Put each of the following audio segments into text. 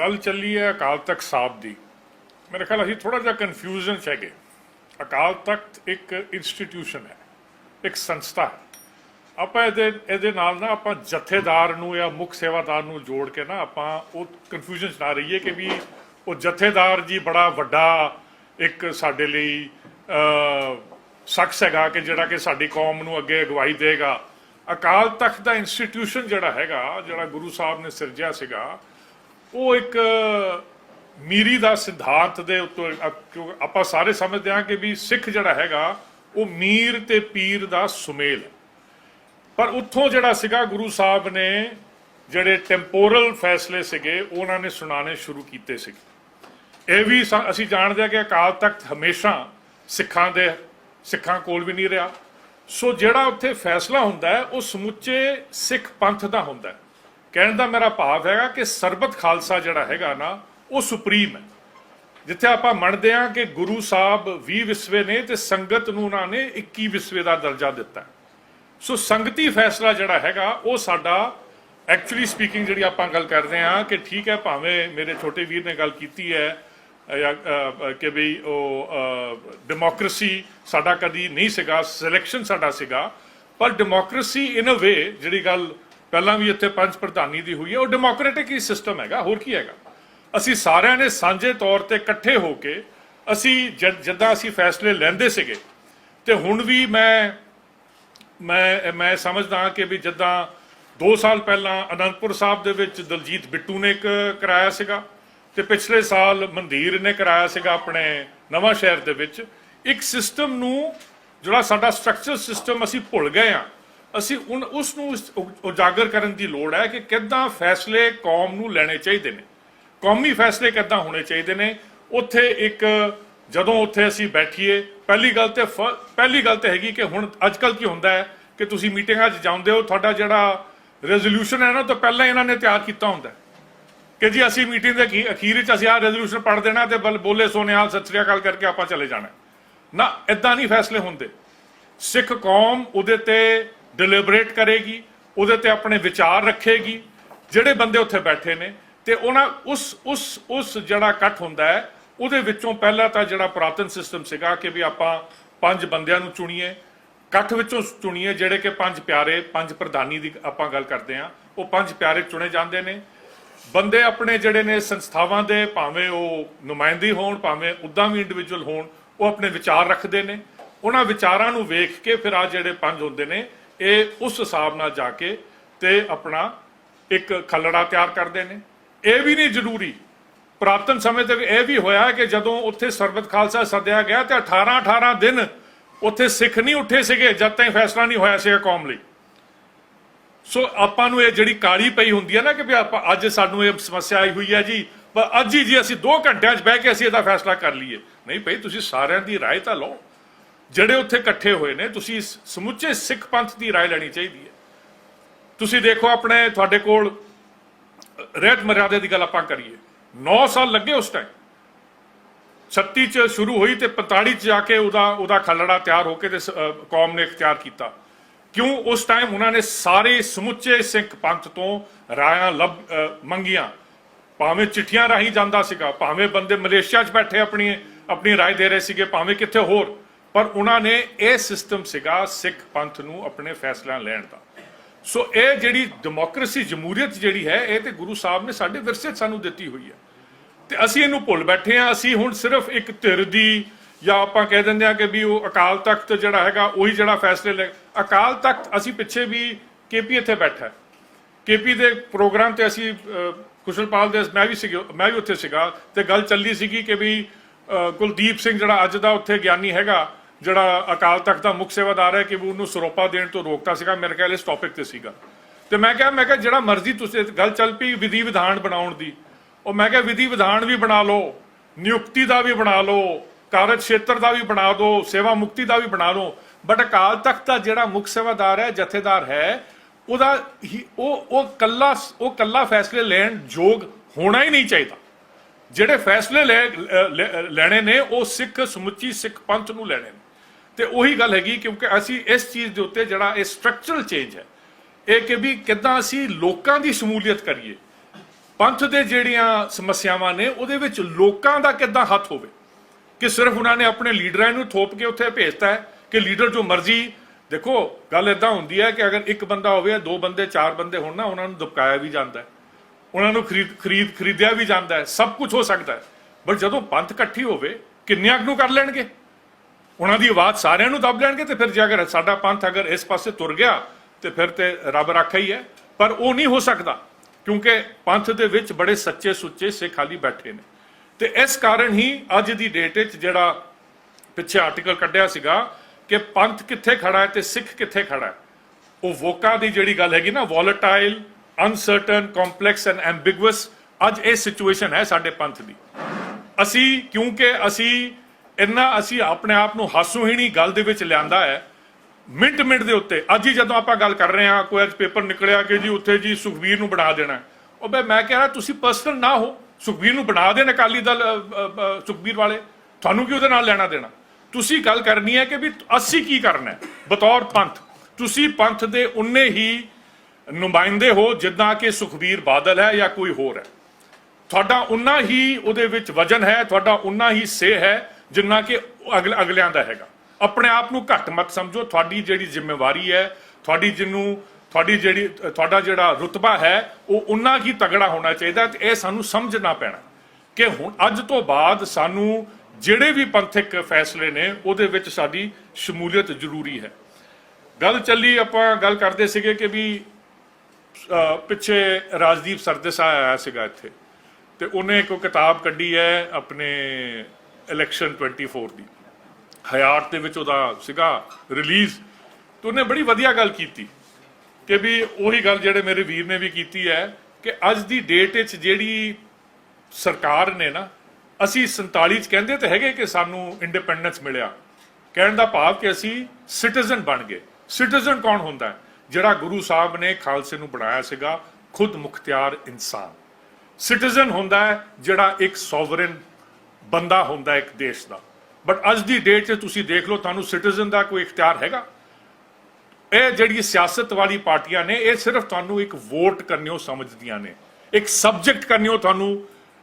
ਗੱਲ ਚੱਲੀ ਹੈ ਅਕਾਲ ਤਖਤ ਸਾਹਿਬ ਦੀ। ਮੇਰੇ ਖਿਆਲ ਅਸੀਂ ਥੋੜਾ ਜਿਹਾ ਕਨਫਿਊਜ਼ਨ ਚ ਹੈਗੇ। ਅਕਾਲ ਤਖਤ ਇੱਕ ਇੰਸਟੀਟਿਊਸ਼ਨ ਹੈ, ਇੱਕ ਸੰਸਥਾ ਹੈ। ਆਪਾਂ ਇਹਦੇ ਇਹਦੇ ਨਾਲ ਨਾ ਆਪਾਂ ਜਥੇਦਾਰ ਨੂੰ ਜਾਂ ਮੁੱਖ ਸੇਵਾਦਾਰ ਨੂੰ ਜੋੜ ਕੇ ਨਾ ਆਪਾਂ ਉਹ ਕਨਫਿਊਜ਼ਨ ਚ ਨਾ ਰਹੀਏ ਕਿ ਵੀ ਉਹ ਜਥੇਦਾਰ ਜੀ ਬੜਾ ਵੱਡਾ ਇੱਕ ਸਾਡੇ ਲਈ ਸ਼ਖਸ ਹੈਗਾ ਕਿ ਜਿਹੜਾ ਕਿ ਸਾਡੀ ਕੌਮ ਨੂੰ ਅੱਗੇ ਅਗਵਾਈ ਦੇਗਾ। ਅਕਾਲ ਤਖਤ ਦਾ ਇੰਸਟੀਟਿਊਸ਼ਨ ਜਿਹੜਾ ਹੈਗਾ, ਜਿਹੜਾ ਗੁਰੂ ਸਾਹਿਬ ਨੇ ਸਿਰਜਿਆ ਸੀਗਾ ਉਹ ਇੱਕ ਮੀਰੀ ਦਾ ਸਿਧਾਂਤ ਦੇ ਉੱਤੇ ਆਪਾਂ ਸਾਰੇ ਸਮਝਦੇ ਹਾਂ ਕਿ ਵੀ ਸਿੱਖ ਜਿਹੜਾ ਹੈਗਾ, ਉਹ ਮੀਰ ਤੇ ਪੀਰ ਦਾ ਸੁਮੇਲ ਪਰ ਉੱਥੋਂ ਜਿਹੜਾ ਸੀਗਾ ਗੁਰੂ ਸਾਹਿਬ ਨੇ ਜਿਹੜੇ ਟੈਂਪੋਰਲ ਫੈਸਲੇ ਸੀਗੇ, ਉਹਨਾਂ ਨੇ ਸੁਣਾਣੇ ਸ਼ੁਰੂ ਕੀਤੇ ਸੀ ਇਹ ਵੀ ਸਾ- ਅਸੀਂ ਜਾਣਦੇ ਹਾਂ ਕਿ ਅਕਾਲ ਤਖਤ ਹਮੇਸ਼ਾ ਸਿੱਖਾਂ ਦੇ, ਸਿੱਖਾਂ ਕੋਲ ਵੀ ਨਹੀਂ ਰਿਹਾ। ਸੋ ਜਿਹੜਾ ਉੱਥੇ ਫੈਸਲਾ ਹੁੰਦਾ ਹੈ, ਉਹ ਸਮੁੱਚੇ ਸਿੱਖ ਪੰਥ ਦਾ ਹੁੰਦਾ ਹੈ। ਕਹਿਣ ਦਾ ਮੇਰਾ ਭਾਵ ਹੈਗਾ ਕਿ ਸਰਬਤ ਖਾਲਸਾ ਜਿਹੜਾ ਹੈਗਾ ਨਾ ਉਹ ਸੁਪਰੀਮ ਹੈ। ਜਿੱਥੇ ਆਪਾਂ ਮੰਨਦੇ ਹਾਂ ਕਿ ਗੁਰੂ ਸਾਹਿਬ 20 ਵਿਸਵੇ ਨੇ ਤੇ ਸੰਗਤ ਨੂੰ ਉਹਨਾਂ ਨੇ 21 ਵਿਸਵੇ ਦਾ ਦਰਜਾ ਦਿੱਤਾ। ਸੋ ਸੰਗਤੀ ਫੈਸਲਾ ਜਿਹੜਾ ਹੈਗਾ ਉਹ ਸਾਡਾ ਐਕਚੁਅਲੀ ਸਪੀਕਿੰਗ ਜਿਹੜੀ ਆਪਾਂ ਗੱਲ ਕਰਦੇ ਹਾਂ ਕਿ ਠੀਕ ਹੈ ਭਾਵੇਂ ਮੇਰੇ ਛੋਟੇ ਵੀਰ ਨੇ ਗੱਲ ਕੀਤੀ ਹੈ ਜਾਂ, ਕਿ ਵੀ ਉਹ ਡੈਮੋਕ੍ਰੇਸੀ ਸਾਡਾ ਕਦੀ ਨਹੀਂ ਸੀਗਾ ਸਿਲੈਕਸ਼ਨ ਸਾਡਾ ਸੀਗਾ ਪਰ ਡੈਮੋਕ੍ਰੇਸੀ ਇਨ ਅ ਵੇ ਜਿਹੜੀ ਗੱਲ ਪਹਿਲਾਂ ਵੀ ਇੱਥੇ ਪੰਜ ਪ੍ਰਧਾਨੀ ਦੀ ਹੋਈ ਹੈ, ਉਹ ਡੈਮੋਕ੍ਰੈਟਿਕ ਹੀ ਸਿਸਟਮ ਹੈਗਾ, ਹੋਰ ਕੀ ਹੈਗਾ? ਅਸੀਂ ਸਾਰਿਆਂ ਨੇ ਸਾਂਝੇ ਤੌਰ ਤੇ ਇਕੱਠੇ ਹੋ ਕੇ ਅਸੀਂ ਜਦ- ਜਿੱਦਾਂ ਅਸੀਂ ਫੈਸਲੇ ਲੈਂਦੇ ਸੀਗੇ, ਤੇ ਹੁਣ ਵੀ ਮੈਂ ਮੈਂ ਮੈਂ ਸਮਝਦਾ ਹਾਂ ਕਿ ਵੀ ਜਿੱਦਾਂ 2 ਸਾਲ ਪਹਿਲਾਂ ਅਨੰਦਪੁਰ ਸਾਹਿਬ ਦੇ ਵਿੱਚ ਦਲਜੀਤ ਬਿੱਟੂ ਨੇ ਇੱਕ ਕਰਾਇਆ ਸੀਗਾ, ਤੇ ਪਿਛਲੇ ਸਾਲ ਮੰਦਿਰ ਨੇ ਕਰਾਇਆ ਸੀਗਾ ਆਪਣੇ ਨਵਾਂ ਸ਼ਹਿਰ ਦੇ ਵਿੱਚ, ਇੱਕ ਸਿਸਟਮ ਨੂੰ, ਜਿਹੜਾ ਸਾਡਾ ਸਟਰਕਚਰ ਸਿਸਟਮ ਅਸੀਂ ਭੁੱਲ ਗਏ ਆ ਅਸੀਂ ਹੁਣ ਉਸ ਨੂੰ ਉਜਾਗਰ ਕਰਨ ਦੀ ਲੋੜ ਹੈ ਕਿ ਕਿੱਦਾਂ ਫੈਸਲੇ ਕੌਮ ਨੂੰ ਲੈਣੇ ਚਾਹੀਦੇ ਨੇ। ਕੌਮੀ ਫੈਸਲੇ ਕਿੱਦਾਂ ਹੋਣੇ ਚਾਹੀਦੇ ਨੇ। ਉੱਥੇ ਇੱਕ, ਜਦੋਂ ਉੱਥੇ ਅਸੀਂ ਬੈਠੀਏ, ਪਹਿਲੀ ਗੱਲ ਤੇ ਫ- ਪਹਿਲੀ ਗੱਲ ਤੇ ਹੈਗੀ ਕਿ ਹੁਣ ਅੱਜਕੱਲ ਕੀ ਹੁੰਦਾ ਹੈ ਕਿ ਤੁਸੀਂ ਮੀਟਿੰਗਾਂ 'ਚ ਜਾਂਦੇ ਹੋ, ਤੁਹਾਡਾ ਜਿਹੜਾ ਰੈਜ਼ੋਲੂਸ਼ਨ ਹੈ ਨਾ ਤਾਂ ਪਹਿਲਾਂ ਇਹਨਾਂ ਨੇ ਤਿਆਰ ਕੀਤਾ ਹੁੰਦਾ ਕਿ ਜੀ ਅਸੀਂ ਮੀਟਿੰਗ ਦੇ ਅਖੀ- ਅਖੀਰ 'ਚ ਅਸੀਂ ਆਹ ਰੈਜ਼ੋਲੂਸ਼ਨ ਪੜ੍ਹ ਦੇਣਾ ਤੇ ਬਲ, ਬੋਲੇ ਸੋਨੇਹਾਲ ਸਤਿ ਸ੍ਰੀ ਅਕਾਲ ਕਰਕੇ ਆਪਾਂ ਚਲੇ ਜਾਣਾ ਨਾ ਇਦਾਂ ਨਹੀਂ ਫੈਸਲੇ ਹੁੰਦੇ। ਸਿੱਖ ਕੌਮ ਉਹਦੇ ਤੇ ਡਿਲੀਬਰੇਟ ਕਰੇਗੀ, ਉਹਦੇ ਤੇ ਆਪਣੇ ਵਿਚਾਰ ਰੱਖੇਗੀ, ਜਿਹੜੇ ਬੰਦੇ ਉੱਥੇ ਬੈਠੇ ਨੇ, ਤੇ ਉਹਨਾਂ ਉਸ ਉਸ ਉਸ ਜਿਹੜਾ ਇਕੱਠ ਹੁੰਦਾ ਹੈ, ਉਹਦੇ ਵਿੱਚੋਂ ਪਹਿਲਾਂ ਤਾਂ ਜਿਹੜਾ ਪੁਰਾਤਨ ਸਿਸਟਮ ਸੀਗਾ ਕਿ ਵੀ ਆਪਾਂ ਪੰਜ ਬੰਦਿਆਂ ਨੂੰ ਚੁਣੀਏ, ਇਕੱਠ ਵਿੱਚੋਂ ਚੁਣੀਏ ਜਿਹੜੇ ਕਿ ਪੰਜ ਪਿਆਰੇ, ਪੰਜ ਪ੍ਰਧਾਨੀ ਦੀ ਆਪਾਂ ਗੱਲ ਕਰਦੇ ਹਾਂ, ਉਹ ਪੰਜ ਪਿਆਰੇ ਚੁਣੇ ਜਾਂਦੇ ਨੇ। ਬੰਦੇ ਆਪਣੇ ਜਿਹੜੇ ਨੇ ਸੰਸਥਾਵਾਂ ਦੇ, ਭਾਵੇਂ ਉਹ ਨੁਮਾਇੰਦੇ ਹੋਣ, ਭਾਵੇਂ ਉਦਾਂ ਵੀ ਇੰਡੀਵਿਜੂਅਲ ਹੋਣ, ਉਹ ਆਪਣੇ ਵਿਚਾਰ ਰੱਖਦੇ ਨੇ। ਉਹਨਾਂ ਵਿਚਾਰਾਂ ਨੂੰ ਵੇਖ ਕੇ ਫਿਰ ਆ ਜਿਹੜੇ ਪੰਜ ਹੁੰਦੇ ਨੇ ਇਹ ਉਸ ਹਿਸਾਬ ਨਾਲ ਜਾ ਕੇ ਤੇ ਆਪਣਾ ਇੱਕ ਖੱਲੜਾ ਤਿਆਰ ਕਰਦੇ ਨੇ ਇਹ ਵੀ ਨਹੀਂ ਜ਼ਰੂਰੀ ਪੁਰਾਤਨ ਸਮੇਂ ਤੱਕ ਇਹ ਵੀ ਹੋਇਆ ਕਿ ਜਦੋਂ ਉੱਥੇ ਸਰਬਤ ਖਾਲਸਾ ਸੱਦਿਆ ਗਿਆ ਤੇ 18 18 ਦਿਨ ਉੱਥੇ ਸਿੱਖ ਨਹੀਂ ਉੱਠੇ ਸੀਗੇ ਜਦ ਤਾਈਂ ਫੈਸਲਾ ਨਹੀਂ ਹੋਇਆ ਸੀਗਾ ਕੌਮ ਲਈ ਸੋ ਆਪਾਂ ਨੂੰ ਇਹ ਜਿਹੜੀ ਕਾਲੀ ਪਈ ਹੁੰਦੀ ਹੈ ਨਾ ਕਿ ਵੀ ਆਪਾਂ ਅੱਜ ਸਾਨੂੰ ਇਹ ਸਮੱਸਿਆ ਆਈ ਹੋਈ ਹੈ ਜੀ ਪਰ ਅੱਜ ਹੀ ਜੀ ਅਸੀਂ 2 ਘੰਟਿਆਂ 'ਚ ਬਹਿ ਕੇ ਅਸੀਂ ਇਹਦਾ ਫੈਸਲਾ ਕਰ ਲਈਏ ਨਹੀਂ ਭਈ ਤੁਸੀਂ ਸਾਰਿਆਂ ਦੀ رائے ਤਾਂ ਲਓ ਜਿਹੜੇ ਉੱਥੇ ਇਕੱਠੇ ਹੋਏ ਨੇ ਤੁਸੀਂ ਇਸ ਸਮੁੱਚੇ ਸਿੱਖ ਪੰਥ ਦੀ رائے ਲੈਣੀ ਚਾਹੀਦੀ ਹੈ ਤੁਸੀਂ ਦੇਖੋ ਆਪਣੇ ਤੁਹਾਡੇ ਕੋਲ ਰਹਿਤ ਮਰਿਆਦੇ ਦੀ ਗੱਲ ਆਪਾਂ ਕਰੀਏ 9 ਸਾਲ ਲੱਗੇ ਉਸ ਟਾਈਮ 36 ਚ ਸ਼ੁਰੂ ਹੋਈ ਤੇ 45 ਚ ਜਾ ਕੇ ਉਹਦਾ ਉਹਦਾ ਖੱਲੜਾ ਤਿਆਰ ਹੋ ਕੇ ਤੇ ਸ- ਅਹ ਕੌਮ ਨੇ ਇਖਤਿਆਰ ਕੀਤਾ ਕਿਉਂ ਉਸ ਟਾਈਮ ਉਹਨਾਂ ਨੇ ਸਾਰੇ ਸਮੁੱਚੇ ਸਿੱਖ ਪੰਥ ਤੋਂ ਰਾਇਆਂ ਲੱਭ ਅਹ ਮੰਗੀਆਂ ਭਾਵੇਂ ਚਿੱਠੀਆਂ ਰਾਹੀਂ ਜਾਂਦਾ ਸੀਗਾ ਭਾਵੇਂ ਬੰਦੇ ਮਲੇਸ਼ੀਆ 'ਚ ਬੈਠੇ ਆਪਣੀ ਆਪਣੀ رائے ਦੇ ਰਹੇ ਸੀਗੇ ਭਾਵੇਂ ਕਿੱਥੇ ਹੋਰ ਪਰ ਉਹਨਾਂ ਨੇ ਇਹ ਸਿਸਟਮ ਸੀਗਾ ਸਿੱਖ ਪੰਥ ਨੂੰ ਆਪਣੇ ਫੈਸਲਾ ਲੈਣ ਦਾ। ਸੋ ਇਹ ਜਿਹੜੀ ਡੈਮੋਕ੍ਰੇਸੀ ਜਮਹੂਰੀਅਤ ਜਿਹੜੀ ਹੈ ਇਹ ਤੇ ਗੁਰੂ ਸਾਹਿਬ ਨੇ ਸਾਡੇ ਵਿਰਸੇ 'ਚ ਸਾਨੂੰ ਦਿੱਤੀ ਹੋਈ ਹੈ। ਤੇ ਅਸੀਂ ਇਹਨੂੰ ਭੁੱਲ ਬੈਠੇ ਆ ਅਸੀਂ ਹੁਣ ਸਿਰਫ ਇੱਕ ਧਿਰ ਦੀ ਜਾਂ ਆਪਾਂ ਕਹਿ ਦਿੰਦੇ ਆ ਕਿ ਵੀ ਉਹ ਅਕਾਲ ਤਖਤ ਜਿਹੜਾ ਹੈਗਾ ਉਹੀ ਜਿਹੜਾ ਫੈਸਲੇ ਲੈ ਅਕਾਲ ਤਖਤ ਅਸੀਂ ਪਿੱਛੇ ਵੀ ਕੇਪੀ ਇੱਥੇ ਬੈਠਾ ਹੈ। ਕੇਪੀ ਦੇ ਪ੍ਰੋਗਰਾਮ ਤੇ ਅਸੀਂ ਅਹ, ਕੁਸ਼ਲਪਾਲ ਦੇ ਮੈਂ ਵੀ ਸੀਗਾ ਮੈਂ ਵੀ ਉੱਥੇ ਸੀਗਾ ਤੇ ਗੱਲ ਚੱਲੀ ਸੀਗੀ ਕਿ ਵੀ ਕੁਲਦੀਪ ਸਿੰਘ ਜਿਹੜਾ ਅੱਜ ਦਾ ਉੱਥੇ ਗਿਆਨੀ ਹੈਗਾ ਜਿਹੜਾ ਅਕਾਲ ਤਖਤ ਦਾ ਮੁੱਖ ਸੇਵਾਦਾਰ ਹੈ ਕਿ ਵੀ ਉਹਨੂੰ ਸਰੋਪਾ ਦੇਣ ਤੋਂ ਰੋਕਤਾ ਸੀਗਾ, ਮੇਰੇ ਖਿਆਲ ਇਸ ਟੌਪਿਕ ਤੇ ਸੀਗਾ। ਤੇ ਮੈਂ ਕਿਹਾ ਮੈਂ ਕਿਹਾ ਜਿਹੜਾ ਮਰਜ਼ੀ ਤੁਸੀਂ ਗੱਲ ਚੱਲ ਪਈ ਵਿਧੀ ਵਿਧਾਨ ਬਣਾਉਣ ਦੀ। ਉਹ ਮੈਂ ਕਿਹਾ, ਵਿਧੀ ਵਿਧਾਨ ਵੀ ਬਣਾ ਲਓ, ਨਿਯੁਕਤੀ ਦਾ ਵੀ ਬਣਾ ਲਓ, ਕਾਰਜ ਖੇਤਰ ਦਾ ਵੀ ਬਣਾ ਦਿਓ ਸੇਵਾ ਮੁਕਤੀ ਦਾ ਵੀ ਬਣਾ ਲਓ। ਬਟ ਅਕਾਲ ਤਖਤ ਦਾ ਜਿਹੜਾ ਮੁੱਖ ਸੇਵਾਦਾਰ ਹੈ, ਜਥੇਦਾਰ ਹੈ, ਉਹਦਾ ਹੀ- ਉਹ ਉਹ ਕੱਲਾ ਉਹ ਕੱਲਾ ਫੈਸਲੇ ਲੈਣ ਯੋਗ ਹੋਣਾ ਹੀ ਨਹੀਂ ਚਾਹੀਦਾ। ਜਿਹੜੇ ਫੈਸਲੇ ਲੈ- ਲੈਣੇ ਨੇ, ਉਹ ਸਿੱਖ ਸਮੁੱਚੀ ਸਿੱਖ ਪੰਥ ਨੂੰ ਲੈਣੇ ਨੇ। ਤੇ ਉਹੀ ਗੱਲ ਹੈਗੀ ਕਿਉਂਕਿ ਅਸੀਂ ਇਸ ਚੀਜ਼ ਦੇ ਉੱਤੇ ਜਿਹੜਾ ਇਹ ਸਟਰਕਚਰਲ ਚੇਂਜ ਹੈ, ਇਹ ਕਿ ਵੀ ਕਿੱਦਾਂ ਅਸੀਂ ਲੋਕਾਂ ਦੀ ਸ਼ਮੂਲੀਅਤ ਕਰੀਏ। ਪੰਥ ਦੇ ਜਿਹੜੀਆਂ ਸਮੱਸਿਆਵਾਂ ਨੇ, ਉਹਦੇ ਵਿੱਚ ਲੋਕਾਂ ਦਾ ਕਿੱਦਾਂ ਹੱਥ ਹੋਵੇ? ਕਿ ਸਿਰਫ ਉਹਨਾਂ ਨੇ ਆਪਣੇ ਲੀਡਰਾਂ ਨੂੰ ਥੋਪ ਕੇ ਉੱਥੇ ਭੇਜਤਾ ਹੈ ਕਿ ਲੀਡਰ ਜੋ ਮਰਜ਼ੀ, ਦੇਖੋ, ਗੱਲ ਇਦਾਂ ਹੁੰਦੀ ਹੈ ਕਿ ਅਗਰ ਇੱਕ ਬੰਦਾ ਹੋਵੇ, ਦੋ ਬੰਦੇ, ਚਾਰ ਬੰਦੇ ਹੋਣ ਨਾ, ਉਹਨਾਂ ਨੂੰ ਦੁਪਕਾਇਆ ਵੀ ਜਾਂਦਾ ਹੈ। ਉਹਨਾਂ ਨੂੰ ਖਰੀਦ ਖਰੀਦ, ਖਰੀਦਿਆ ਵੀ ਜਾਂਦਾ ਹੈ। ਸਭ ਕੁਝ ਹੋ ਸਕਦਾ ਹੈ। ਬਟ ਜਦੋਂ ਪੰਥ ਇਕੱਠੀ ਹੋਵੇ, ਕਿੰਨਿਆਂ ਕੁ ਨੂੰ ਕਰ ਲੈਣਗੇ? ਉਹਨਾਂ ਦੀ ਆਵਾਜ਼ ਸਾਰਿਆਂ ਨੂੰ ਦੱਬ ਲੈਣਗੇ ਤੇ ਫਿਰ ਜੇ ਅਗਰ ਸਾਡਾ ਪੰਥ ਅਗਰ ਇਸ ਪਾਸੇ ਤੁਰ ਗਿਆ ਤੇ ਫਿਰ ਤੇ ਰੱਬ ਰਾਖਾ ਹੀ ਹੈ। ਪਰ ਉਹ ਨਹੀਂ ਹੋ ਸਕਦਾ, ਕਿਉਂਕਿ ਪੰਥ ਦੇ ਵਿੱਚ ਬੜੇ ਸੱਚੇ ਸੁੱਚੇ ਸਿੱਖ ਹਾਲੀ ਬੈਠੇ ਨੇ। ਤੇ ਇਸ ਕਾਰਨ ਹੀ ਅੱਜ ਦੀ ਡੇਟ ਵਿੱਚ ਜਿਹੜਾ ਪਿੱਛੇ ਆਰਟੀਕਲ ਕੱਢਿਆ ਸੀਗਾ ਕਿ ਪੰਥ ਕਿੱਥੇ ਖੜਾ ਹੈ ਤੇ ਸਿੱਖ ਕਿੱਥੇ ਖੜਾ ਹੈ। ਉਹ ਵੋਕਾ ਦੀ ਜਿਹੜੀ ਗੱਲ ਹੈਗੀ ਨਾ volatile uncertain complex and ambiguous ਅੱਜ ਇਹ ਸਿਚੁਏਸ਼ਨ ਹੈ ਸਾਡੇ ਪੰਥ ਦੀ। ਅਸੀਂ, ਕਿਉਂਕਿ ਅਸੀਂ ਇੰਨਾ ਅਸੀਂ ਆਪਣੇ ਆਪ ਨੂੰ ਹਾਸੋਹੀਣੀ ਗੱਲ ਦੇ ਵਿੱਚ ਲਿਆਂਦਾ ਹੈ। ਮਿੰਟ ਮਿੰਟ ਦੇ ਉੱਤੇ। ਅੱਜ ਹੀ ਜਦੋਂ ਆਪਾਂ ਗੱਲ ਕਰ ਰਹੇ ਹਾਂ ਕੋਈ ਅੱਜ ਪੇਪਰ ਨਿਕਲਿਆ ਕਿ ਜੀ ਉੱਥੇ ਜੀ ਸੁਖਵੀਰ ਨੂੰ ਬਣਾ ਦੇਣਾ ਉਹ ਬਈ ਮੈਂ ਕਹਿ ਰਿਹਾ ਤੁਸੀਂ ਪਰਸਨਲ ਨਾ ਹੋ। ਸੁਖਵੀਰ ਨੂੰ ਬਣਾ ਦੇਣ ਅਕਾਲੀ ਦਲ ਅ, ਸੁਖਬੀਰ ਵਾਲੇ। ਤੁਹਾਨੂੰ ਕੀ ਉਹਦੇ ਨਾਲ ਲੈਣਾ ਦੇਣਾ? ਤੁਸੀਂ ਗੱਲ ਕਰਨੀ ਹੈ ਕਿ ਵੀ ਅਸੀਂ ਕੀ ਕਰਨਾ ਹੈ? ਬਤੌਰ ਪੰਥ। ਤੁਸੀਂ ਪੰਥ ਦੇ ਉਨੇ ਹੀ ਨੁਮਾਇੰਦੇ ਹੋ ਜਿੱਦਾਂ ਕਿ ਸੁਖਬੀਰ ਬਾਦਲ ਹੈ ਜਾਂ ਕੋਈ ਹੋਰ ਹੈ। ਤੁਹਾਡਾ ਉਨਾ ਹੀ ਉਹਦੇ ਵਿੱਚ ਵਜਨ ਹੈ ਤੁਹਾਡਾ ਉਨਾ ਹੀ ਸੇ ਹੈ। ਜਿੰਨਾ ਕਿ ਅਗਲ, ਅਗਲਿਆਂ ਦਾ ਹੈਗਾ। ਆਪਣੇ ਆਪ ਨੂੰ ਘੱਟ ਮਤ ਸਮਝੋ। ਤੁਹਾਡੀ ਜਿਹੜੀ ਜ਼ਿੰਮੇਵਾਰੀ ਹੈ, ਤੁਹਾਡੀ ਜਿਹਨੂੰ, ਤੁਹਾਡੀ ਜਿਹੜੀ, ਤੁਹਾਡਾ ਜਿਹੜਾ ਰੁਤਬਾ ਹੈ, ਉਹ ਉਨਾ ਹੀ ਤਗੜਾ ਹੋਣਾ ਚਾਹੀਦਾ ਤੇ ਇਹ ਸਾਨੂੰ ਸਮਝਣਾ ਪੈਣਾ। ਕਿ ਹੁਣ, ਅੱਜ ਤੋਂ ਬਾਅਦ ਸਾਨੂੰ ਜਿਹੜੇ ਵੀ ਪੰਥਕ ਫੈਸਲੇ ਨੇ, ਉਹਦੇ ਵਿੱਚ ਸਾਡੀ ਸ਼ਮੂਲੀਅਤ ਜ਼ਰੂਰੀ ਹੈ। ਗੱਲ ਚੱਲੀ, ਆਪਾਂ ਗੱਲ ਕਰਦੇ ਸੀਗੇ ਕਿ ਵੀ ਪਿੱਛੇ ਰਾਜਦੀਪ ਸਰਦੇਸਾ ਆਇਆ ਸੀਗਾ ਇੱਥੇ। ਤੇ ਉਹਨੇ ਇੱਕ ਕਿਤਾਬ ਕੱਢੀ ਹੈ, ਆਪਣੇ ਇਲੈਕਸ਼ਨ 24 ਦੀ। ਹਯਾਤ ਦੇ ਵਿੱਚ ਉਹਦਾ ਸੀਗਾ ਰਿਲੀਜ਼ ਤੇ ਉਹਨੇ ਬੜੀ ਵਧੀਆ ਗੱਲ ਕੀਤੀ ਕਿ ਵੀ ਉਹੀ ਗੱਲ ਜਿਹੜੇ ਮੇਰੇ ਵੀਰ ਨੇ ਵੀ ਕੀਤੀ ਹੈ ਕਿ ਅੱਜ ਦੀ ਡੇਟ ਵਿੱਚ ਜਿਹੜੀ ਸਰਕਾਰ ਨੇ ਨਾ, ਅਸੀਂ 47 ਚ ਕਹਿੰਦੇ ਤੇ ਹੈਗੇ ਕਿ ਸਾਨੂੰ ਇੰਡੀਪੈਂਡੈਂਸ ਮਿਲਿਆ। ਕਹਿਣ ਦਾ ਭਾਵ ਕਿ ਅਸੀਂ ਸਿਟੀਜ਼ਨ ਬਣ ਗਏ। ਸਿਟੀਜ਼ਨ ਕੌਣ ਹੁੰਦਾ ਹੈ? ਜਿਹੜਾ ਗੁਰੂ ਸਾਹਿਬ ਨੇ ਖਾਲਸੇ ਨੂੰ ਬਣਾਇਆ ਸੀਗਾ, ਖੁਦ ਮੁਖਤਿਆਰ ਇਨਸਾਨ। ਸਿਟੀਜ਼ਨ ਹੁੰਦਾ ਹੈ ਜਿਹੜਾ ਇੱਕ ਸੋਵਰਨ ਬੰਦਾ ਹੁੰਦਾ ਇੱਕ ਦੇਸ਼ ਦਾ। ਬਟ ਅੱਜ ਦੀ ਡੇਟ 'ਚ ਤੁਸੀਂ ਦੇਖ ਲਓ, ਤੁਹਾਨੂੰ ਸਿਟੀਜ਼ਨ ਦਾ ਕੋਈ ਇਖਤਿਆਰ ਹੈਗਾ? ਇਹ ਜਿਹੜੀ ਸਿਆਸਤ ਵਾਲੀ ਪਾਰਟੀਆਂ ਨੇ, ਇਹ ਸਿਰਫ ਤੁਹਾਨੂੰ ਇੱਕ ਵੋਟ ਕਰਨਿਓ ਸਮਝਦੀਆਂ ਨੇ। ਇੱਕ ਸਬਜੈਕਟ ਕਰਨਿਓ ਤੁਹਾਨੂੰ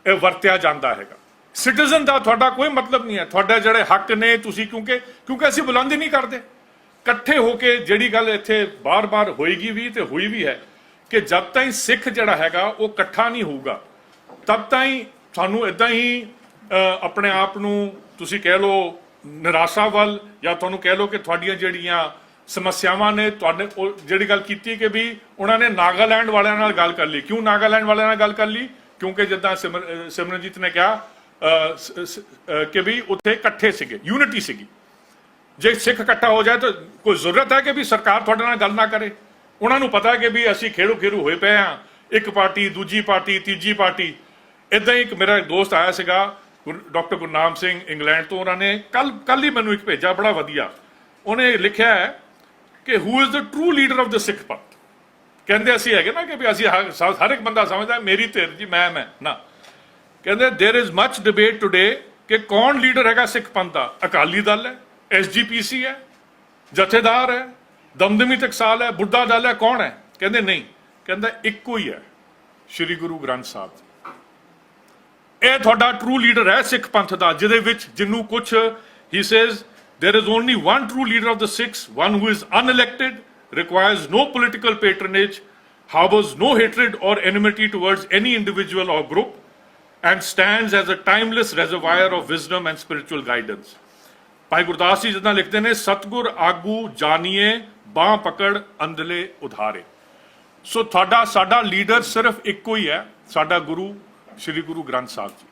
ਇਹ ਵਰਤਿਆ ਜਾਂਦਾ ਹੈਗਾ। ਸਿਟੀਜ਼ਨ ਦਾ ਤੁਹਾਡਾ ਕੋਈ ਮਤਲਬ ਨਹੀਂ ਹੈ। ਤੁਹਾਡਾ ਜਿਹੜੇ ਹੱਕ ਨੇ ਤੁਸੀਂ ਕਿਉਂਕਿ ਕਿਉਂਕਿ ਅਸੀਂ ਬੁਲੰਦ ਨਹੀਂ ਕਰਦੇ। ਇਕੱਠੇ ਹੋ ਕੇ ਜਿਹੜੀ ਗੱਲ ਇੱਥੇ ਬਾਰ-ਬਾਰ ਹੋਏਗੀ ਵੀ ਤੇ ਹੋਈ ਵੀ ਹੈ ਕਿ ਜਦ ਤਾਈਂ ਸਿੱਖ ਜਿਹੜਾ ਹੈਗਾ, ਉਹ ਇਕੱਠਾ ਨਹੀਂ ਹੋਊਗਾ, ਤਦ ਤਾਈਂ ਸਾਨੂੰ ਇਦਾਂ ਹੀ ਆਪਣੇ ਆਪ ਨੂੰ ਤੁਸੀਂ ਕਹਿ ਲਓ ਨਿਰਾਸ਼ਾ ਵੱਲ ਜਾਂ ਤੁਹਾਨੂੰ ਕਹਿ ਲਓ ਕਿ ਤੁਹਾਡੀਆਂ ਜਿਹੜੀਆਂ ਸਮੱਸਿਆਵਾਂ ਨੇ, ਤੁਹਾਡੇ ਉਹ ਜਿਹੜੀ ਗੱਲ ਕੀਤੀ ਕਿ ਵੀ ਉਹਨਾਂ ਨੇ ਨਾਗਾਲੈਂਡ ਵਾਲਿਆਂ ਨਾਲ ਗੱਲ ਕਰ ਲਈ। ਕਿਉਂ ਨਾਗਾਲੈਂਡ ਵਾਲਿਆਂ ਨਾਲ ਗੱਲ ਕਰ ਲਈ? ਕਿਉਂਕਿ ਜਿੱਦਾਂ ਸਿਮਰ- ਸਿਮਰਨਜੀਤ ਨੇ ਕਿਹਾ ਕਿ ਵੀ ਉੱਥੇ ਇਕੱਠੇ ਸੀਗੇ, ਯੂਨਿਟੀ ਸੀਗੀ। ਜੇ ਸਿੱਖ ਇਕੱਠਾ ਹੋ ਜਾਏ ਤਾਂ ਕੋਈ ਜ਼ਰੂਰਤ ਹੈ ਕਿ ਵੀ ਸਰਕਾਰ ਤੁਹਾਡੇ ਨਾਲ ਗੱਲ ਨਾ ਕਰੇ? ਉਹਨਾਂ ਨੂੰ ਪਤਾ ਹੈ ਕਿ ਵੀ ਅਸੀਂ ਖੇੜੂ ਖੇਰੂ ਹੋਏ ਪਏ ਆ ਇੱਕ ਪਾਰਟੀ, ਦੂਜੀ ਪਾਰਟੀ, ਤੀਜੀ ਪਾਰਟੀ। ਇਦਾਂ ਹੀ ਇੱਕ ਮੇਰਾ ਦੋਸਤ ਆਇਆ ਸੀਗਾ ਡਾਕਟਰ ਗੁਰਨਾਮ ਸਿੰਘ ਇੰਗਲੈਂਡ ਤੋਂ ਉਹਨਾਂ ਨੇ ਕੱਲ ਕੱਲ ਹੀ ਮੈਨੂੰ ਇੱਕ ਭੇਜਿਆ, ਬੜਾ ਵਧੀਆ। ਉਹਨੇ ਲਿਖਿਆ ਹੈ ਕਿ who is the true leader of the Sikh Panth ਕਹਿੰਦੇ ਅਸੀਂ ਹੈਗੇ ਨਾ ਕਿ ਵੀ ਅਸੀਂ ਹਰ ਹਰ ਇੱਕ ਬੰਦਾ ਸਮਝਦਾ ਮੇਰੀ ਧਿਰ ਜੀ, ਮੈਂ ਮੈਂ, ਨਾ। ਕਹਿੰਦੇ there is much debate today ਕਿ ਕੌਣ ਲੀਡਰ ਹੈਗਾ ਸਿੱਖ ਪੰਥ ਦਾ? ਅਕਾਲੀ ਦਲ ਹੈ ਐਸਜੀਪੀਸੀ ਹੈ, ਜਥੇਦਾਰ ਹੈ, ਦਮਦਮੀ ਟਕਸਾਲ ਹੈ, ਬੁੱਢਾ ਦਲ ਹੈ, ਕੌਣ ਹੈ? ਕਹਿੰਦੇ ਨਹੀਂ। ਕਹਿੰਦਾ ਇੱਕੋ ਹੀ ਹੈ, ਸ੍ਰੀ ਗੁਰੂ ਗ੍ਰੰਥ ਸਾਹਿਬ। ਇਹ ਤੁਹਾਡਾ ਟਰੂ ਲੀਡਰ ਹੈ ਸਿੱਖ ਪੰਥ ਦਾ ਜਿਹਦੇ ਵਿੱਚ ਜਿੰਨੂੰ ਕੁਝ ਹੀ says there is only one true leader of the Sikhs one who is unelected requires no political patronage harbors no hatred or enmity towards any individual or group and stands as a timeless reservoir of wisdom and spiritual guidance Bhai Gurdas ji ਜਿੱਦਾਂ ਲਿਖਦੇ ਨੇ ਸਤਗੁਰ ਆਗੂ ਜਾਣੀਏ ਬਾਹ ਪਕੜ ਅੰਦਲੇ ਉਧਾਰੇ ਸੋ ਤੁਹਾਡਾ ਸਾਡਾ ਲੀਡਰ ਸਿਰਫ ਇੱਕੋ ਹੀ ਹੈ ਸਾਡਾ ਗੁਰੂ ਸ੍ਰੀ ਗੁਰੂ ਗ੍ਰੰਥ ਸਾਹਿਬ ਜੀ।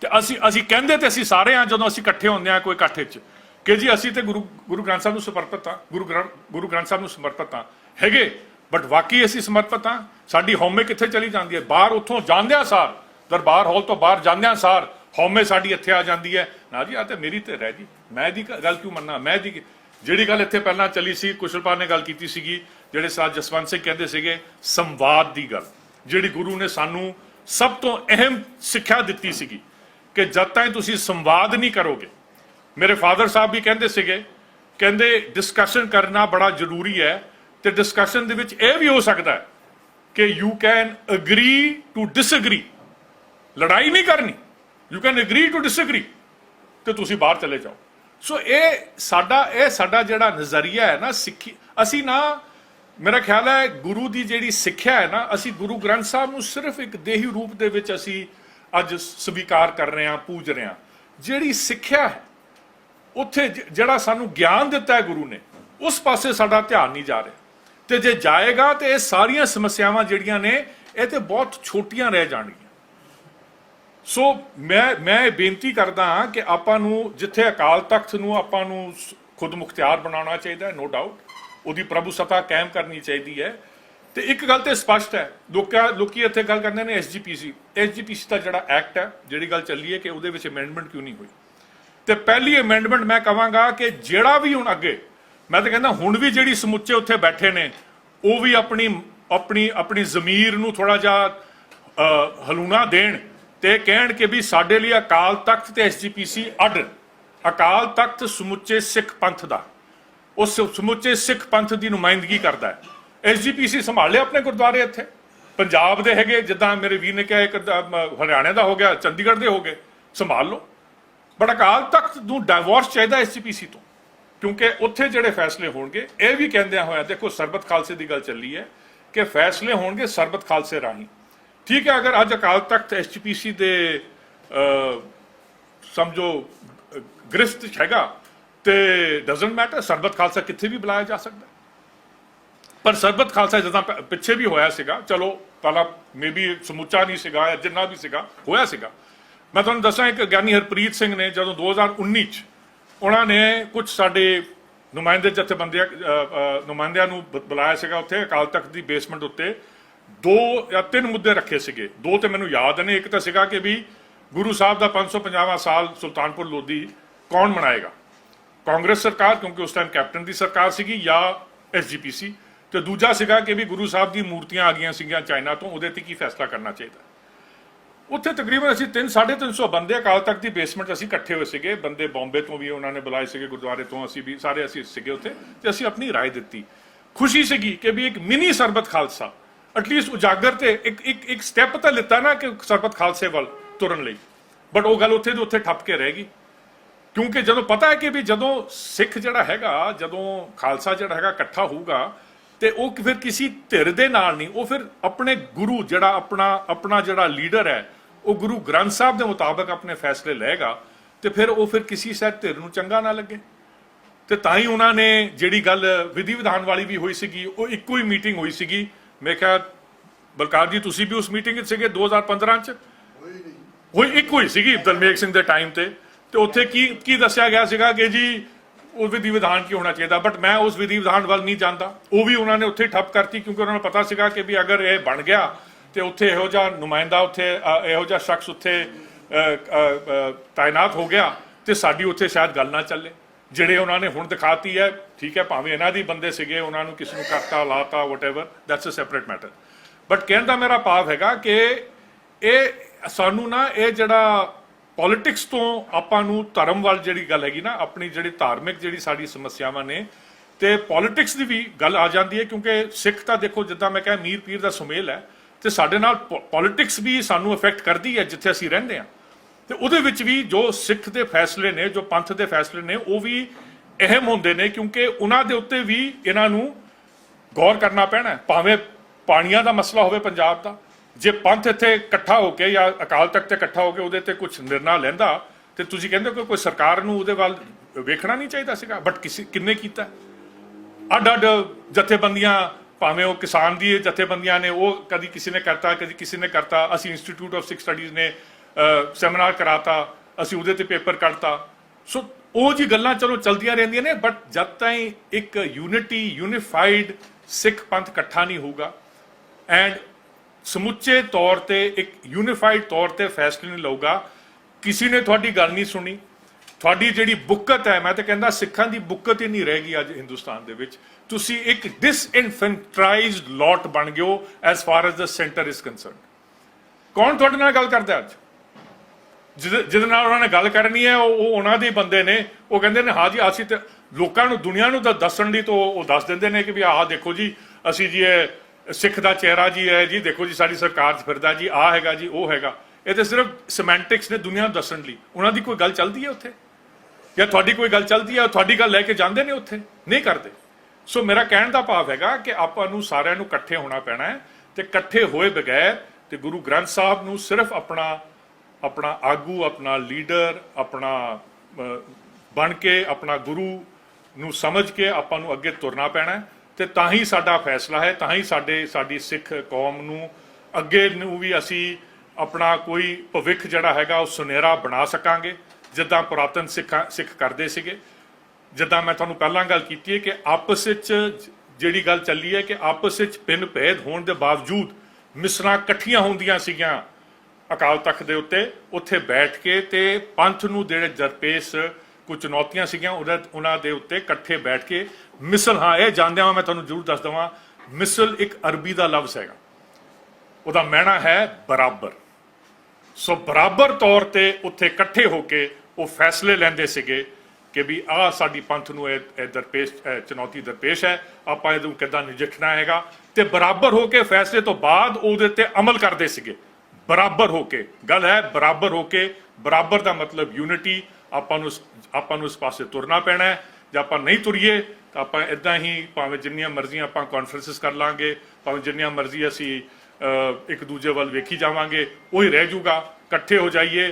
ਤੇ ਅਸੀਂ ਅਸੀਂ ਕਹਿੰਦੇ ਤੇ ਅਸੀਂ ਸਾਰੇ ਆ ਜਦੋਂ ਅਸੀਂ ਇਕੱਠੇ ਹੁੰਦੇ ਆ ਕੋਈ ਇਕੱਠੇ 'ਚ, ਕਿ ਜੀ ਅਸੀਂ ਤੇ ਗੁਰੂ ਗੁਰੂ ਗ੍ਰੰਥ ਸਾਹਿਬ ਨੂੰ ਸਮਰਪਿਤ ਆ, ਗੁਰੂ ਗ੍ਰੰਥ ਗੁਰੂ ਗ੍ਰੰਥ ਸਾਹਿਬ ਨੂੰ ਸਮਰਪਿਤ ਆ। ਹੈਗੇ ਬਟ ਵਾਕਈ ਅਸੀਂ ਸਮਰਪਿਤ ਆ? ਸਾਡੀ ਹਉਮੈ ਕਿੱਥੇ ਚਲੀ ਜਾਂਦੀ ਹੈ? ਬਾਹਰ ਉੱਥੋਂ ਜਾਂਦਿਆਂ ਸਾਰ, ਦਰਬਾਰ ਹਾਲ ਤੋਂ ਬਾਹਰ ਜਾਂਦਿਆਂ ਸਾਰ, ਹਉਮੈ ਸਾਡੀ ਇੱਥੇ ਆ ਜਾਂਦੀ ਹੈ। ਨਾ ਜੀ ਆ ਤੇ ਮੇਰੀ ਤੇ ਰਹਿ ਜੀ। ਮੈਂ ਦੀ ਕ- ਗੱਲ ਕਿਉਂ ਮੰਨਣਾ ਮੈਂ ਦੀ ਜਿਹੜੀ ਗੱਲ ਇੱਥੇ ਪਹਿਲਾਂ ਚੱਲੀ ਸੀ, ਕੁਸ਼ਲਪਾਲ ਨੇ ਗੱਲ ਕੀਤੀ ਸੀਗੀ, ਜਿਹੜੇ ਸਾਜ ਜਸਵੰਤ ਸਿੰਘ ਕਹਿੰਦੇ ਸੀਗੇ, ਸੰਵਾਦ ਦੀ ਗੱਲ। ਜਿਹੜੀ ਗੁਰੂ ਨੇ ਸਾਨੂੰ ਸਭ ਤੋਂ ਅਹਿਮ ਸਿੱਖਿਆ ਦਿੱਤੀ ਸੀਗੀ ਕਿ ਜਦ ਤਾਈਂ ਤੁਸੀਂ ਸੰਵਾਦ ਨਹੀਂ ਕਰੋਗੇ, ਮੇਰੇ ਫਾਦਰ ਸਾਹਿਬ ਵੀ ਕਹਿੰਦੇ ਸੀਗੇ, ਕਹਿੰਦੇ ਡਿਸਕਸ਼ਨ ਕਰਨਾ ਬੜਾ ਜ਼ਰੂਰੀ ਹੈ ਤੇ ਡਿਸਕਸ਼ਨ ਦੇ ਵਿੱਚ ਇਹ ਵੀ ਹੋ ਸਕਦਾ ਹੈ ਕਿ you can agree to disagree ਲੜਾਈ ਨਹੀਂ ਕਰਨੀ you can agree to disagree ਤੇ ਤੁਸੀਂ ਬਾਹਰ ਚਲੇ ਜਾਓ। ਸੋ ਇਹ ਸਾਡਾ ਇਹ ਸਾਡਾ ਜਿਹੜਾ ਨਜ਼ਰੀਆ ਹੈ ਨਾ ਸਿੱਖੀ, ਅਸੀਂ ਨਾ ਮੇਰਾ ਖਿਆਲ ਹੈ ਗੁਰੂ ਦੀ ਜਿਹੜੀ ਸਿੱਖਿਆ ਹੈ ਨਾ, ਅਸੀਂ ਗੁਰੂ ਗ੍ਰੰਥ ਸਾਹਿਬ ਨੂੰ ਸਿਰਫ ਇੱਕ ਦੇਹੀ ਰੂਪ ਦੇ ਵਿੱਚ ਅਸੀਂ ਅੱਜ ਸਵੀਕਾਰ ਕਰ ਰਹੇ ਹਾਂ, ਪੂਜ ਰਹੇ ਹਾਂ। ਜਿਹੜੀ ਸਿੱਖਿਆ ਹੈ, ਉੱਥੇ ਜ- ਜਿਹੜਾ ਸਾਨੂੰ ਗਿਆਨ ਦਿੱਤਾ ਹੈ ਗੁਰੂ ਨੇ, ਉਸ ਪਾਸੇ ਸਾਡਾ ਧਿਆਨ ਨਹੀਂ ਜਾ ਰਿਹਾ। ਤੇ ਜੇ ਜਾਏਗਾ ਤੇ ਇਹ ਸਾਰੀਆਂ ਸਮੱਸਿਆਵਾਂ ਜਿਹੜੀਆਂ ਨੇ, ਇਹ ਤੇ ਬਹੁਤ ਛੋਟੀਆਂ ਰਹਿ ਜਾਣਗੀਆਂ। ਸੋ ਮੈਂ ਮੈਂ ਇਹ ਬੇਨਤੀ ਕਰਦਾ ਹਾਂ ਕਿ ਆਪਾਂ ਨੂੰ ਜਿੱਥੇ ਅਕਾਲ ਤਖਤ ਨੂੰ ਆਪਾਂ ਨੂੰ ਖੁਦ ਮੁਖਤਿਆਰ ਬਣਾਉਣਾ ਚਾਹੀਦਾ ਹੈ ਨੋ ਡਾਊਟ ਉਹਦੀ ਪ੍ਰਭੂ ਸਤਾ ਕਾਇਮ ਕਰਨੀ ਚਾਹੀਦੀ ਹੈ। ਤੇ ਇੱਕ ਗੱਲ ਤੇ ਸਪਸ਼ਟ ਹੈ, ਲੋਕਾਂ ਲੋਕੀ ਇੱਥੇ ਗੱਲ ਕਰਦੇ ਨੇ ਐਸਜੀਪੀਸੀ ਐਸਜੀਪੀਸੀ ਦਾ ਜਿਹੜਾ ਐਕਟ ਹੈ, ਜਿਹੜੀ ਗੱਲ ਚੱਲੀ ਹੈ ਕਿ ਉਹਦੇ ਵਿੱਚ ਅਮੈਂਡਮੈਂਟ ਕਿਉਂ ਨਹੀਂ ਹੋਈ। ਤੇ ਪਹਿਲੀ ਅਮੈਂਡਮੈਂਟ ਮੈਂ ਕਹਾਂਗਾ ਕਿ ਜਿਹੜਾ ਵੀ ਹੁਣ ਅੱਗੇ, ਮੈਂ ਤਾਂ ਕਹਿੰਦਾ ਹੁਣ ਵੀ ਜਿਹੜੀ ਸਮੁੱਚੇ ਉੱਥੇ ਬੈਠੇ ਨੇ, ਉਹ ਵੀ ਆਪਣੀ ਆਪਣੀ ਆਪਣੀ ਜ਼ਮੀਰ ਨੂੰ ਥੋੜਾ ਜਿਹਾ ਹਲੂਣਾ ਦੇਣ ਤੇ ਕਹਿਣ ਕਿ ਵੀ ਸਾਡੇ ਲਈ ਅਕਾਲ ਤਖਤ ਤੇ ਐਸਜੀਪੀਸੀ ਅੱਡ। ਅਕਾਲ ਤਖਤ ਸਮੁੱਚੇ ਸਿੱਖ ਪੰਥ ਦਾ। ਉਹ ਸਮੁੱਚੇ ਸਿੱਖ ਪੰਥ ਦੀ ਨੁਮਾਇੰਦਗੀ ਕਰਦਾ ਹੈ। ਐਸਜੀਪੀਸੀ ਲਿਆ ਆਪਣੇ ਗੁਰਦੁਆਰੇ ਇੱਥੇ। ਪੰਜਾਬ ਦੇ ਹੈਗੇ ਜਿੱਦਾਂ ਮੇਰੇ ਵੀਰ ਨੇ ਕਿਹਾ ਇੱਕ ਹਰਿਆਣੇ ਦਾ ਹੋ ਗਿਆ ਚੰਡੀਗੜ੍ਹ ਦੇ ਹੋ ਗਏ। ਸੰਭਾਲ ਲਓ। ਬਟ ਅਕਾਲ ਤਖਤ ਨੂੰ ਡਾਈਵੋਰਸ ਚਾਹੀਦਾ ਐਸਜੀਪੀਸੀ ਤੋਂ। ਕਿਉਂਕਿ ਉੱਥੇ ਜਿਹੜੇ ਫੈਸਲੇ ਹੋਣਗੇ ਇਹ ਵੀ ਕਹਿੰਦਿਆਂ ਹੋਇਆ ਦੇਖੋ ਸਰਬਤ ਖਾਲਸੇ ਦੀ ਗੱਲ ਚੱਲੀ ਹੈ ਕਿ ਫੈਸਲੇ ਹੋਣਗੇ ਸਰਬਤ ਖਾਲਸੇ ਰਾਹੀਂ। ਠੀਕ ਹੈ ਅਗਰ ਅੱਜ ਅਕਾਲ ਤਖਤ ਐਸਜੀਪੀਸੀ ਦੇ ਸਮਝੋ ਅਹ, ਗ੍ਰਿਫਤ ਹੈਗਾ ਤੇ ਡਸਨਟ ਮੈਟਰ ਸਰਬਤ ਖਾਲਸਾ ਕਿੱਥੇ ਵੀ ਬੁਲਾਇਆ ਜਾ ਸਕਦਾ। ਪਰ ਸਰਬਤ ਖਾਲਸਾ ਜਦੋਂ ਪਿੱਛੇ ਵੀ ਹੋਇਆ ਸੀਗਾ, ਚਲੋ ਪਹਿਲਾਂ ਮੇਬੀ ਸਮੁੱਚਾ ਨਹੀਂ ਸੀਗਾ ਜਾਂ ਜਿੰਨਾ ਵੀ ਸੀਗਾ, ਹੋਇਆ ਸੀਗਾ। ਮੈਂ ਤੁਹਾਨੂੰ ਦੱਸਾਂ ਇੱਕ ਗਿਆਨੀ ਹਰਪ੍ਰੀਤ ਸਿੰਘ ਨੇ ਜਦੋਂ 2019 ਚ ਉਹਨਾਂ ਨੇ ਕੁਝ ਸਾਡੇ ਨੁਮਾਇੰਦੇ ਜਥੇਬੰਦੀਆਂ ਨੁਮਾਇੰਦਿਆਂ ਨੂੰ ਬੁਲਾਇਆ ਸੀਗਾ ਉੱਥੇ, ਅਕਾਲ ਤਖਤ ਦੀ ਬੇਸਮੈਂਟ ਉੱਤੇ। ਦੋ ਜਾਂ ਤਿੰਨ ਮੁੱਦੇ ਰੱਖੇ ਸੀਗੇ। ਦੋ ਤੇ ਮੈਨੂੰ ਯਾਦ ਨੇ, ਇੱਕ ਤਾਂ ਸੀਗਾ ਕਿ ਵੀ ਗੁਰੂ ਸਾਹਿਬ ਦਾ 550ਵਾਂ ਸਾਲ ਸੁਲਤਾਨਪੁਰ ਲੋਧੀ ਕੌਣ ਮਨਾਏਗਾ? ਕਾਂਗਰਸ ਸਰਕਾਰ ਕਿਉਂਕਿ ਉਸ ਟਾਈਮ ਕੈਪਟਨ ਦੀ ਸਰਕਾਰ ਸੀਗੀ ਜਾਂ ਐਸਜੀਪੀਸੀ ਤੇ ਦੂਜਾ ਸੀਗਾ ਕਿ ਵੀ ਗੁਰੂ ਸਾਹਿਬ ਦੀ ਮੂਰਤੀਆਂ ਆ ਗਈਆਂ ਸੀਗੀਆਂ ਚਾਈਨਾ ਤੋਂ ਉਹਦੇ ਤੇ ਕੀ ਫੈਸਲਾ ਕਰਨਾ ਚਾਹੀਦਾ ਉੱਥੇ ਤਕਰੀਬਨ ਅਸੀਂ 3 350 ਬੰਦੇ ਅਕਾਲ ਤਖਤ ਦੀ ਬੇਸਮੈਂਟ ਅਸੀਂ ਇਕੱਠੇ ਹੋਏ ਸੀਗੇ ਬੰਦੇ ਬੰਬੇ ਤੋਂ ਵੀ ਉਹਨਾਂ ਨੇ ਬੁਲਾਏ ਸੀਗੇ ਗੁਰਦੁਆਰੇ ਤੋਂ ਅਸੀਂ ਵੀ ਸਾਰੇ ਅਸੀਂ ਸੀਗੇ ਉੱਥੇ ਤੇ ਅਸੀਂ ਆਪਣੀ رائے ਦਿੱਤੀ ਖੁਸ਼ੀ ਸੀਗੀ ਕਿ ਵੀ ਇੱਕ ਮਿਨੀ ਸਰਬਤ ਖਾਲਸਾ ਐਟਲੀਸਟ ਉਜਾਗਰ ਤੇ ਇੱਕ ਇੱਕ ਇੱਕ ਸਟੈਪ ਤਾਂ ਲਿੱਤਾ ਨਾ ਕਿ ਸਰਬਤ ਖਾਲਸੇ ਵੱਲ ਤੁਰਨ ਲਈ ਬਟ ਉਹ ਗੱਲ ਉੱਥੇ ਦੀ ਉੱਥੇ ਠੱਪ ਕੇ ਰਹਿ ਗਈ ਕਿਉਂਕਿ ਜਦੋਂ ਪਤਾ ਹੈ ਕਿ ਵੀ ਜਦੋਂ ਸਿੱਖ ਜਿਹੜਾ ਹੈਗਾ ਜਦੋਂ ਖਾਲਸਾ ਜਿਹੜਾ ਹੈਗਾ ਇਕੱਠਾ ਹੋਊਗਾ ਤੇ ਉਹ ਫਿਰ ਕਿਸੇ ਧਿਰ ਦੇ ਨਾਲ ਨਹੀਂ ਉਹ ਫਿਰ ਆਪਣੇ ਗੁਰੂ ਜਿਹੜਾ ਆਪਣਾ ਆਪਣਾ ਜਿਹੜਾ ਲੀਡਰ ਹੈ ਉਹ ਗੁਰੂ ਗ੍ਰੰਥ ਸਾਹਿਬ ਦੇ ਮੁਤਾਬਕ ਆਪਣੇ ਫੈਸਲੇ ਲਏਗਾ ਤੇ ਫਿਰ ਉਹ ਫਿਰ ਕਿਸੇ ਸੈਟ ਧਿਰ ਨੂੰ ਚੰਗਾ ਨਾ ਲੱਗੇ। ਤੇ ਤਾਂ ਹੀ ਉਹਨਾਂ ਨੇ ਜਿਹੜੀ ਗੱਲ ਵਿਧੀ ਵਿਧਾਨ ਵਾਲੀ ਵੀ ਹੋਈ ਸੀਗੀ ਉਹ ਇੱਕੋ ਹੀ ਮੀਟਿੰਗ ਹੋਈ ਸੀਗੀ। ਮੈਂ ਕਿਹਾ ਬਲਕਾਰ ਜੀ ਤੁਸੀਂ ਵੀ ਉਸ ਮੀਟਿੰਗ ਵਿੱਚ ਸੀਗੇ 2015 ਚ? ਹੋਈ ਇੱਕ ਹੋਈ ਸੀਗੀ ਦਲਮੇਕ ਸਿੰਘ ਦੇ ਟਾਈਮ ਤੇ। ਤੇ ਉੱਥੇ ਕੀ ਕੀ ਦੱਸਿਆ ਗਿਆ ਸੀਗਾ ਕਿ ਜੀ ਉਹ ਵਿਧੀ ਵਿਧਾਨ ਕੀ ਹੋਣਾ ਚਾਹੀਦਾ? ਬਟ ਮੈਂ ਉਸ ਵਿਧੀ ਵਿਧਾਨ ਵੱਲ ਨਹੀਂ ਜਾਂਦਾ। ਉਹ ਵੀ ਉਹਨਾਂ ਨੇ ਉੱਥੇ ਠੱਪ ਕਰਤੀ ਕਿਉਂਕਿ ਉਹਨਾਂ ਨੂੰ ਪਤਾ ਸੀਗਾ ਕਿ ਵੀ ਅਗਰ ਇਹ ਬਣ ਗਿਆ, ਤੇ ਉੱਥੇ ਇਹੋ ਜਿਹਾ ਨੁਮਾਇੰਦਾ ਉੱਥੇ ਇਹੋ ਜਿਹਾ ਸ਼ਖਸ ਉੱਥੇ ਤਾਇਨਾਤ ਹੋ ਗਿਆ ਤੇ ਸਾਡੀ ਉੱਥੇ ਸ਼ਾਇਦ ਗੱਲ ਨਾ ਚੱਲੇ। ਜਿਹੜੇ ਉਹਨਾਂ ਨੇ ਹੁਣ ਦਿਖਾਤੀ ਹੈ, ਠੀਕ ਹੈ, ਭਾਵੇਂ ਇਹਨਾਂ ਦੀ ਬੰਦੇ ਸੀਗੇ, ਉਹਨਾਂ ਨੂੰ ਕਿਸ ਨੂੰ ਕਰਤਾ, ਲਾਤਾ whatever that's a separate matter but ਕਹਿਣ ਦਾ ਮੇਰਾ ਭਾਵ ਹੈਗਾ ਕਿ ਇਹ ਸਾਨੂੰ ਨਾ ਇਹ ਜਿਹੜਾ ਪੋਲਿਟਿਕਸ ਤੋਂ ਆਪਾਂ ਨੂੰ ਧਰਮ ਵੱਲ ਜਿਹੜੀ ਗੱਲ ਹੈਗੀ ਨਾ, ਆਪਣੀ ਜਿਹੜੀ ਧਾਰਮਿਕ ਜਿਹੜੀ ਸਾਡੀ ਸਮੱਸਿਆਵਾਂ ਨੇ, ਤੇ ਪੋਲਿਟਿਕਸ ਦੀ ਵੀ ਗੱਲ ਆ ਜਾਂਦੀ ਹੈ, ਕਿਉਂਕਿ ਸਿੱਖ ਤਾਂ ਦੇਖੋ ਜਿੱਦਾਂ ਮੈਂ ਕਿਹਾ, ਮੀਰ ਪੀਰ ਦਾ ਸੁਮੇਲ ਹੈ, ਤੇ ਸਾਡੇ ਨਾਲ ਪੋਲਿਟਿਕਸ ਵੀ ਸਾਨੂੰ ਅਫੈਕਟ ਕਰਦੀ ਹੈ ਜਿੱਥੇ ਅਸੀਂ ਰਹਿੰਦੇ ਹਾਂ। ਤੇ ਉਹਦੇ ਵਿੱਚ ਵੀ ਜੋ ਸਿੱਖ ਦੇ ਫੈਸਲੇ ਨੇ, ਜੋ ਪੰਥ ਦੇ ਫੈਸਲੇ ਨੇ, ਉਹ ਵੀ ਅਹਿਮ ਹੁੰਦੇ ਨੇ, ਕਿਉਂਕਿ ਉਹਨਾਂ ਦੇ ਉੱਤੇ ਵੀ ਇਹਨਾਂ ਨੂੰ ਗੌਰ ਕਰਨਾ ਪੈਣਾ ਭਾਵੇਂ ਪਾਣੀਆਂ ਦਾ ਮਸਲਾ ਹੋਵੇ ਪੰਜਾਬ ਦਾ ਜੇ ਪੰਥ ਇੱਥੇ ਇਕੱਠਾ ਹੋ ਕੇ ਜਾਂ ਅਕਾਲ ਤਖਤ ਤੇ ਇਕੱਠਾ ਹੋ ਕੇ ਉਹਦੇ ਤੇ ਕੁਝ ਨਿਰਣਾ ਲੈਂਦਾ, ਤੇ ਤੁਸੀਂ ਕਹਿੰਦੇ ਹੋ ਕਿ ਕੋਈ ਸਰਕਾਰ ਨੂੰ ਉਹਦੇ ਵੱਲ ਵੇਖਣਾ ਨਹੀਂ ਚਾਹੀਦਾ ਸੀਗਾ? ਬਟ ਕਿਸੇ, ਕਿੰਨੇ ਕੀਤਾ? ਅੱਡ ਅੱਡ ਜਥੇਬੰਦੀਆਂ, ਭਾਵੇਂ ਉਹ ਕਿਸਾਨ ਦੀ ਜਥੇਬੰਦੀਆਂ ਨੇ, ਉਹ ਕਦੀ ਕਿਸੇ ਨੇ ਕਰਤਾ, ਕਦੀ ਕਿਸੇ ਨੇ ਕਰਤਾ। ਅਸੀਂ ਇੰਸਟੀਚਿਊਟ ਆਫ ਸਿੱਖ ਸਟੱਡੀਜ਼ ਨੇ ਸੈਮੀਨਾਰ ਕਰਾਤਾ, ਅਸੀਂ ਉਹਦੇ ਤੇ ਪੇਪਰ ਕੱਢਤਾ। ਸੋ ਉਹ ਜੀ ਗੱਲਾਂ ਚਲੋ ਚਲਦੀਆਂ ਰਹਿੰਦੀਆਂ ਨੇ ਬਟ ਜਦ ਤਾਈਂ ਇੱਕ ਯੂਨਿਟੀ ਯੂਨੀਫਾਈਡ ਸਿੱਖ ਪੰਥ ਇਕੱਠਾ ਨਹੀਂ ਹੋਊਗਾ ਐਂਡ ਸਮੁੱਚੇ ਤੌਰ ਤੇ, ਇੱਕ ਯੂਨੀਫਾਈਡ ਤੌਰ ਤੇ ਫੈਸਲੇ ਨਹੀਂ ਲਊਗਾ। ਕਿਸੇ ਨੇ ਤੁਹਾਡੀ ਗੱਲ ਨਹੀਂ ਸੁਣੀ। ਤੁਹਾਡੀ ਜਿਹੜੀ ਬੁੱਕਤ ਹੈ, ਮੈਂ ਤਾਂ ਕਹਿੰਦਾ ਸਿੱਖਾਂ ਦੀ ਬੁੱਕਤ ਹੀ ਨਹੀਂ ਗਈ ਅੱਜ ਹਿੰਦੁਸਤਾਨ ਦੇ ਵਿੱਚ। ਤੁਸੀਂ ਇੱਕ ਡਿਸਇਨਫੈਂਟਰਾਈਜ਼ਡ ਲੋਟ ਬਣ ਗਿਓ ਐਸ ਫਾਰ ਐਸ ਦਾ ਸੈਂਟਰ ਇਜ਼ ਕੰਸਰਨਡ ਕੌਣ ਤੁਹਾਡੇ ਨਾਲ ਗੱਲ ਕਰਦਾ ਅੱਜ? ਜਿਹਦੇ ਜਿਹਦੇ ਨਾਲ ਉਹਨਾਂ ਨੇ ਗੱਲ ਕਰਨੀ ਹੈ, ਉਹ ਉਹਨਾਂ ਦੇ ਬੰਦੇ ਨੇ। ਉਹ ਕਹਿੰਦੇ ਨੇ, ਹਾਂ ਜੀ, ਅਸੀਂ ਤੇ ਲੋਕਾਂ ਨੂੰ, ਦੁਨੀਆ ਨੂੰ ਤਾਂ ਦੱਸਣ ਲਈ ਤੋਂ ਉਹ ਦੱਸ ਦਿੰਦੇ ਨੇ ਕਿ ਵੀ ਆਹ ਦੇਖੋ ਜੀ, ਅਸੀਂ ਜੀ ਇਹ ਸਿੱਖ ਦਾ ਚਿਹਰਾ ਜੀ ਹੈ ਜੀ, ਦੇਖੋ ਜੀ ਸਾਡੀ ਸਰਕਾਰ 'ਚ ਫਿਰਦਾ ਜੀ ਆ ਹੈਗਾ ਜੀ, ਉਹ ਹੈਗਾ। ਇਹ ਤਾਂ ਸਿਰਫ ਸਿਮੈਂਟਿਕਸ ਨੇ ਦੁਨੀਆ ਨੂੰ ਦੱਸਣ ਲਈ। ਉਹਨਾਂ ਦੀ ਕੋਈ ਗੱਲ ਚੱਲਦੀ ਹੈ ਉੱਥੇ? ਜਾਂ ਤੁਹਾਡੀ ਕੋਈ ਗੱਲ ਚੱਲਦੀ ਹੈ, ਤੁਹਾਡੀ ਗੱਲ ਲੈ ਕੇ ਜਾਂਦੇ ਨੇ ਉੱਥੇ? ਨਹੀਂ ਕਰਦੇ। ਸੋ ਮੇਰਾ ਕਹਿਣ ਦਾ ਭਾਵ ਹੈਗਾ ਕਿ ਆਪਾਂ ਨੂੰ ਸਾਰਿਆਂ ਨੂੰ ਇਕੱਠੇ ਹੋਣਾ ਪੈਣਾ ਹੈ ਤੇ ਇਕੱਠੇ ਹੋਏ ਬਗੈਰ ਤੇ ਗੁਰੂ ਗ੍ਰੰਥ ਸਾਹਿਬ ਨੂੰ ਸਿਰਫ ਆਪਣਾ ਆਪਣਾ ਆਗੂ, ਆਪਣਾ ਲੀਡਰ, ਆਪਣਾ ਬਣ ਕੇ, ਆਪਣਾ ਗੁਰੂ ਨੂੰ ਸਮਝ ਕੇ ਆਪਾਂ ਨੂੰ ਅੱਗੇ ਤੁਰਨਾ ਪੈਣਾ ਹੈ। ਤੇ ਤਾਂ ਹੀ ਸਾਡਾ ਫੈਸਲਾ ਹੈ, ਤਾਂ ਹੀ ਸਾਡੇ, ਸਾਡੀ ਸਿੱਖ ਕੌਮ ਨੂੰ ਅੱਗੇ ਨੂੰ ਵੀ ਅਸੀਂ ਆਪਣਾ ਕੋਈ ਭਵਿੱਖ ਜਿਹੜਾ ਹੈਗਾ ਉਹ ਸੁਨਹਿਰਾ ਬਣਾ ਸਕਾਂਗੇ, ਜਿੱਦਾਂ ਪੁਰਾਤਨ ਸਿੱਖਾਂ, ਸਿੱਖ ਕਰਦੇ ਸੀਗੇ। ਜਿੱਦਾਂ ਮੈਂ ਤੁਹਾਨੂੰ ਪਹਿਲਾਂ ਗੱਲ ਕੀਤੀ ਹੈ ਕਿ ਆਪਸ ਵਿੱਚ ਜਿਹੜੀ ਗੱਲ ਚੱਲੀ ਹੈ ਕਿ ਆਪਸ ਵਿੱਚ ਪਿੰਨ ਭੇਦ ਹੋਣ ਦੇ ਬਾਵਜੂਦ ਮਿਸਰਾਂ ਇਕੱਠੀਆਂ ਹੁੰਦੀਆਂ ਸੀਗੀਆਂ ਅਕਾਲ ਤਖਤ ਦੇ ਉੱਤੇ, ਉੱਥੇ ਬੈਠ ਕੇ ਤੇ ਪੰਥ ਨੂੰ ਜਿਹੜੇ ਦਰਪੇਸ਼ ਕੁਝ ਚੁਣੌਤੀਆਂ ਸੀਗੀਆਂ, ਉਹਦਾ ਉਹਨਾਂ ਦੇ ਉੱਤੇ ਇਕੱਠੇ ਬੈਠ ਕੇ ਮਿਸਲ, ਹਾਂ, ਇਹ ਜਾਣਦਿਆਂ ਵਾਂ ਮੈਂ ਤੁਹਾਨੂੰ ਜ਼ਰੂਰ ਦੱਸ ਦਵਾਂ, ਮਿਸਲ ਇੱਕ ਅਰਬੀ ਦਾ ਲਫ਼ਜ਼ ਹੈਗਾ। ਉਹਦਾ ਮਾਇਨਾ ਹੈ ਬਰਾਬਰ। ਸੋ ਬਰਾਬਰ ਤੌਰ ਤੇ ਉੱਥੇ ਇਕੱਠੇ ਹੋ ਕੇ ਉਹ ਫੈਸਲੇ ਲੈਂਦੇ ਸੀਗੇ ਕਿ ਵੀ ਆਹ ਸਾਡੀ ਪੰਥ ਨੂੰ ਇਹ ਦਰਪੇਸ਼ ਚੁਣੌਤੀ ਦਰਪੇਸ਼ ਹੈ, ਆਪਾਂ ਇਹਨੂੰ ਕਿੱਦਾਂ ਨਜਿੱਠਣਾ ਹੈਗਾ। ਤੇ ਬਰਾਬਰ ਹੋ ਕੇ ਫੈਸਲੇ ਤੋਂ ਬਾਅਦ ਉਹਦੇ ਤੇ ਅਮਲ ਕਰਦੇ ਸੀਗੇ। ਬਰਾਬਰ ਹੋ ਕੇ। ਗੱਲ ਹੈ ਬਰਾਬਰ ਹੋ ਕੇ। ਬਰਾਬਰ ਦਾ ਮਤਲਬ ਯੂਨਿਟੀ, ਆਪਾਂ ਨੂੰ ਆਪਾਂ ਨੂੰ ਇਸ ਪਾਸੇ ਤੁਰਨਾ ਪੈਣਾ ਹੈ। ਜੇ ਆਪਾਂ ਨਹੀਂ ਤੁਰੀਏ ਤਾਂ ਆਪਾਂ ਇਦਾਂ ਹੀ ਭਾਵੇਂ ਜਿੰਨੀਆਂ ਮਰਜ਼ੀਆਂ ਆਪਾਂ ਕਾਨਫਰੰਸਸ ਕਰ ਲਾਂਗੇ, ਭਾਵੇਂ ਜਿੰਨੀਆਂ ਮਰਜ਼ੀ ਅਸੀਂ ਇੱਕ ਦੂਜੇ ਵੱਲ ਵੇਖੀ ਜਾਵਾਂਗੇ, ਉਹੀ ਰਹਿ ਜੂਗਾ, ਇਕੱਠੇ ਹੋ ਜਾਈਏ